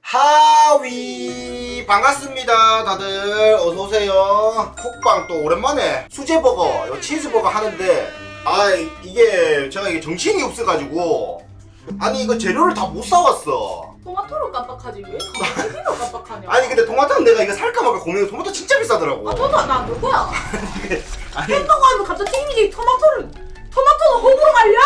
하위. 반갑습니다 다들. 어서오세요. 쿡방 또 오랜만에 수제버거 요 치즈버거 하는데 아 이게 제가 이게 정신이 없어가지고 아니 이거 재료를 다 못 사왔어 토마토로 깜빡하지. 왜 감자튀김으로 깜빡하냐? 아니 근데 토마토는 내가 이거 살까 말까 고민해 토마토 진짜 비싸더라고. 아 저도 나 누구야? 아니 햄버거 하면 감자튀김이지 토마토를 토마토는 호불호 말려!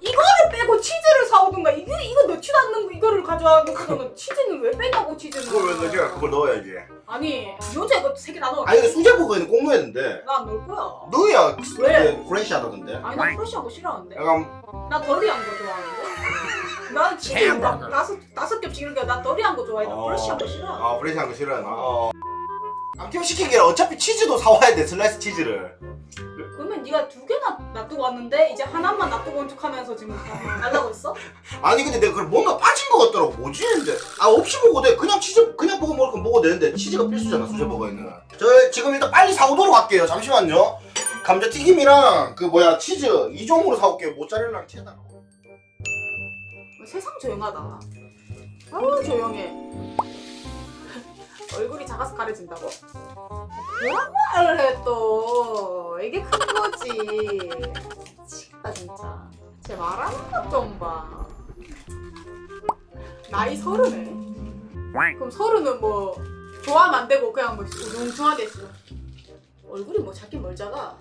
이거를 빼고 치즈를 사오든가. 이거 이거 넣지도 않는 거 이거를 가져와놓고서는 치즈는 왜 빼냐고 치즈는. 그걸 왜 넣지? 그걸 넣어야지 아니 요새 이거 세개 다 넣어. 아니 근데 수제버거에는 꼭 넣어야 되는데 나안 넣을 거야 넣어야 왜? 이게 프레시하다던데. 아니 나 프레시한 거 싫어하는데. 약간 나 더리한 거 좋아하는데 난 치즈 막 다섯 다섯 겹씩 이렇게 나 더리한 거 좋아해. 나 어. 프레시한 거 싫어. 아 프레시 한 거 싫어요? 나? 어. 암팀 시키기에 어차피 치즈도 사와야 돼 슬라이스 치즈를. 그러면 네가 두 개나 놔두고 왔는데 이제 하나만 놔두고 온 척하면서 지금 달라고 했어? 아니 근데 내가 그걸 뭔가 빠진 것 같더라고. 뭐지? 했는데 아 없이 먹어도 돼. 그냥 치즈 그냥 버거 먹을 건 먹어도 되는데 치즈가 필수잖아 수제버거에는. 저 지금 일단 빨리 사오도록 할게요. 잠시만요. 감자튀김이랑 그 뭐야 치즈 이 종으로 사올게요. 모짜렐라랑 체다 세상 조용하다. 아우 조용해. 얼굴이 작아서 가려진다고? 그런 말을 해 또. 이게 큰 거지. 미치겠다 진짜. 제 말하는 것 좀 봐. 나이 서른에. 그럼 서른은 뭐 좋아하면 안 되고 그냥 뭐 우중충하게 있어. 얼굴이 뭐 작긴 뭘 작아.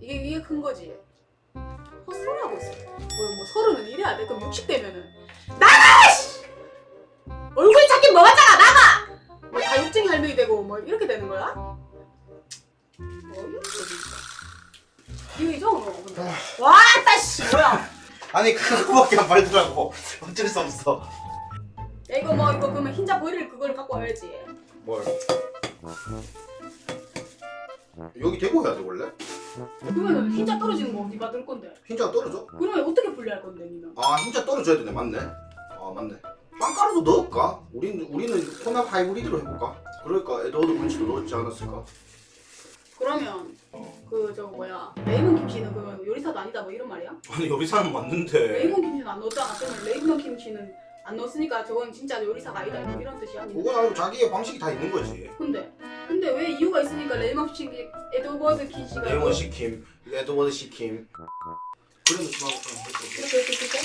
이게 이게 큰 거지. 헛소리 하고 있어. 뭐, 뭐 서른은 이래야 돼? 그럼 60 되면은 나가! 씨! 얼굴이 작긴 뭐가 작아 나가! 뭐 다육증이 할머니 되고 뭐 이렇게 되는 거야? 어이없어 진짜. 이거 이죠? 너 근데. 와따 씨 뭐야? 아니 그거밖에 안 팔더라고 어쩔 수 없어 야 이거 뭐 이거 그러면 흰자 보리를 그걸 갖고 와야지. 뭘 여기 대고 해야 돼 원래? 그러면 흰자 떨어지는 거 어디 받을 건데? 흰자가 떨어져? 그러면 어떻게 분리할 건데 니는? 아 흰자 떨어져야 되네 맞네 아 맞네 빵가루도 넣을까? 우리는 우리는 혼합 하이브리드로 해볼까? 그러니까 에드워드 문치도 넣었지 않았을까? 그러면 그 저 뭐야 레이먼 김치는 그 요리사도 아니다 뭐 이런 말이야? 아니 요리사는 맞는데 레이먼 김치는 안 넣었잖아. 그러면 레이먼 김치는 안 넣었으니까 저건 진짜 요리사가 아니다 뭐 이런 뜻이야? 그건 아니고 자기의 방식이 다 있는 거지. 근데 근데 왜 이유가 있으니까 김치 에드워드 김치가 레몬 시킴 에드워드 시킴 그래도 주하고 그냥 했어 이렇게. 이렇게 이렇게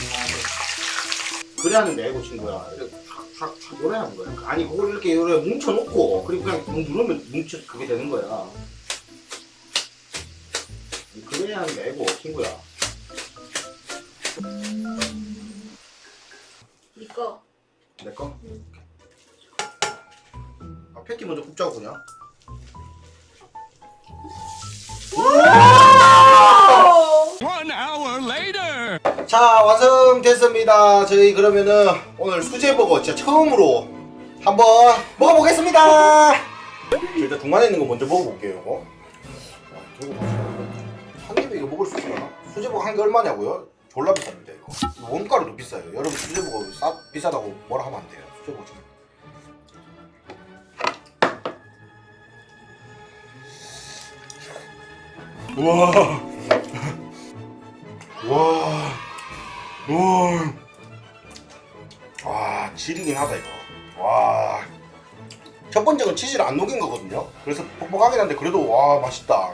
그래 하는 게 아니고 친구야. 이렇게 촥촥촥 노래 하는 거야. 아니 그걸 이렇게 이렇게 뭉쳐놓고 그리고 그냥 누르면 뭉쳐 그게 되는 거야. 그래 하는 게 아니고 친구야 이거 내 거? 아 패티 먼저 굽자고 그냥 One hour later. 자 완성됐습니다 저희 그러면은 오늘 수제버거 진짜 처음으로 한번 먹어보겠습니다 저 일단 중간에 있는 거 먼저 먹어볼게요 이거 자, 들고 보시죠. 한 입에 이거 먹을 수 있나? 수제버거 한 개 얼마냐고요? 졸라 비쌉니다 이거 원가루도 비싸요 여러분 수제버거 싸, 비싸다고 뭐라 하면 안 돼요 수제버거 좀. 우와 와, 와, 와, 지리긴 하다 이거. 와, 첫 번째는 치즈를 안 녹인 거거든요. 그래서 뻑뻑하긴 한데 그래도 와 맛있다.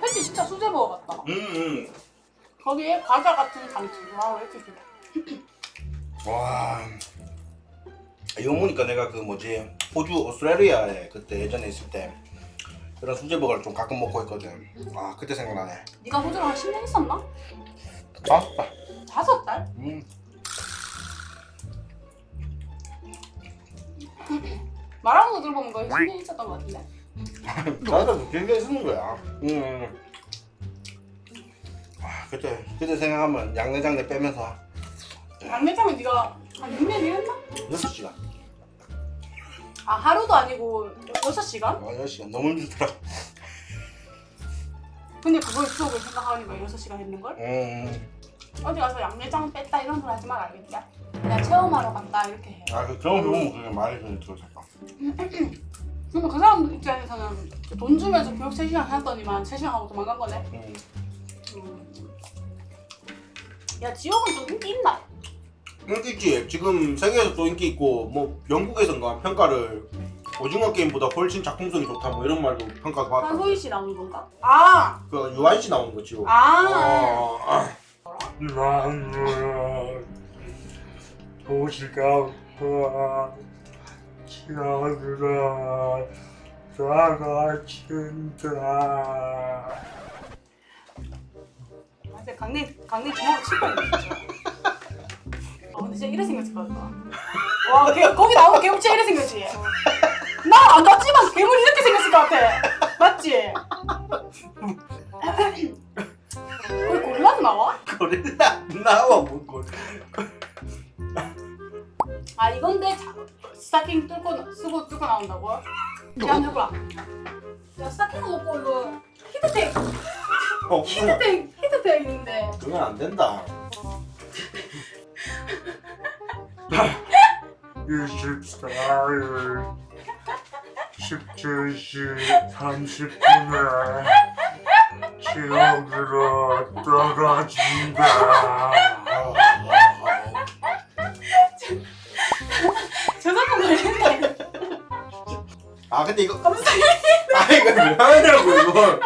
팬티 진짜 수제버거 같다. 음, 음. 거기에 과자 같은 감튀. 와 왜 이렇게 좋아? 와. 이거 보니까 내가 그 뭐지 호주 오스트레일리아에 그때 예전에 있을 때 그런 수제버거를 좀 가끔 먹고 했거든. 아 그때 생각나네. 네가 호주랑 한 10년 있었나? 맛있다. 다섯 달? 음. 말하는 거 들어보면 거의 10년 있었던 것 같은데. 나도 굉장히 쓰는 거야. 음. 아, 그때 그때 생각하면 양내장내 빼면서 양내장은 네가 한 6년 일했나? 6시간. 아 하루도 아니고 6시간? 아, 6시간 너무 힘들더라. 근데 그걸 추억을 생각하니까 6시간 했는걸? 음. 어디 가서 양내장 뺐다 이런 소리 하지 말 알겠지? 그냥 체험하러 간다 이렇게 해 아, 그 경험 해보면 그게 말이 그냥 들어갈까. 그러면 그 사람 입장에서는 돈 주면서 교육 3시간 했더니만 3시간 하고 도망간 거네. 음. 음. 야 지옥은 좀 인기 있나? 인기 있지. 지금 세계에서 또 인기 있고 뭐 영국에선가 평가를 오징어 게임보다 훨씬 작품성이 좋다 뭐 이런 말도 평가가 받았다. 한소희 씨 나오는 건가? 아! 그 유한 씨 나오는 거지. 아! 어, 아. 나는 도시가 와 지하들아 나가친다 아, 근데 강내 강내 주먹을 치고 있네 진짜. 아 근데 진짜 이래 생겼을 것 같다. 와 개, 거기 나오는 괴물 진짜 이래 생겼지. 나 안 봤지만 괴물이 이렇게 생겼을 것 같아. 맞지? 거기 고릴라도 나와? 고릴라 나와 뭐 고. 아 이건데 자, 스타킹 뚫고 나- 쓰고 뚫고 나온다고? 야 해보라. 야 스타킹 먹고 이거 히트텍 없어. 히트텍 히트텍 있는데. 그건 안 된다. 24일 17시 30분에 지옥으로 떨어진다 저작권 걸린다. 아 근데 이거 검색해. 아 이거 왜 하냐고 이걸.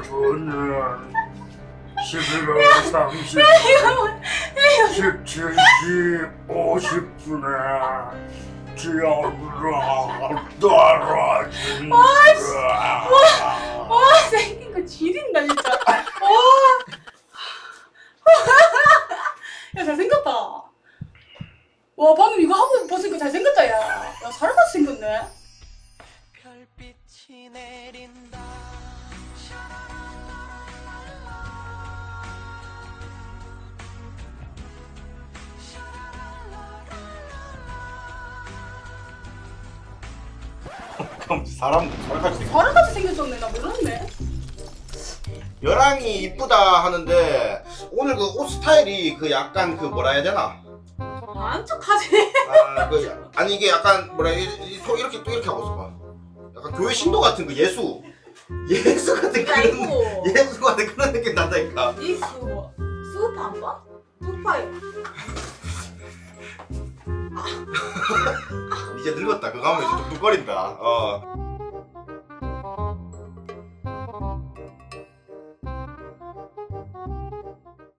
2025년 11월 30일 17시 50분에 지옥으로 떨어진다 와 생긴 거 지린다 진짜. 와. 야 잘생겼다. 와 방금 이거 하고 벗으니까 잘생겼다 야. 야 사람 같이 생겼네. 그럼 사람 사람같이 생겼. 사람같이 생겼었네 나 몰랐네. 여랑이 이쁘다 하는데 오늘 그 옷 스타일이 그 약간 그 뭐라 해야 되나? 안 척하지. 아, 그 아니 이게 약간 뭐라 이, 이, 소 이렇게 또 이렇게 하고 있어 봐. 약간 교회 신도 같은 그 예수 예수 같은 그런 아이고. 예수 같은 그런 느낌 난다니까. 이수 수파인가? 수파요. 이제 늙었다. 그거 하면 이제 뚝뚝거린다. 어.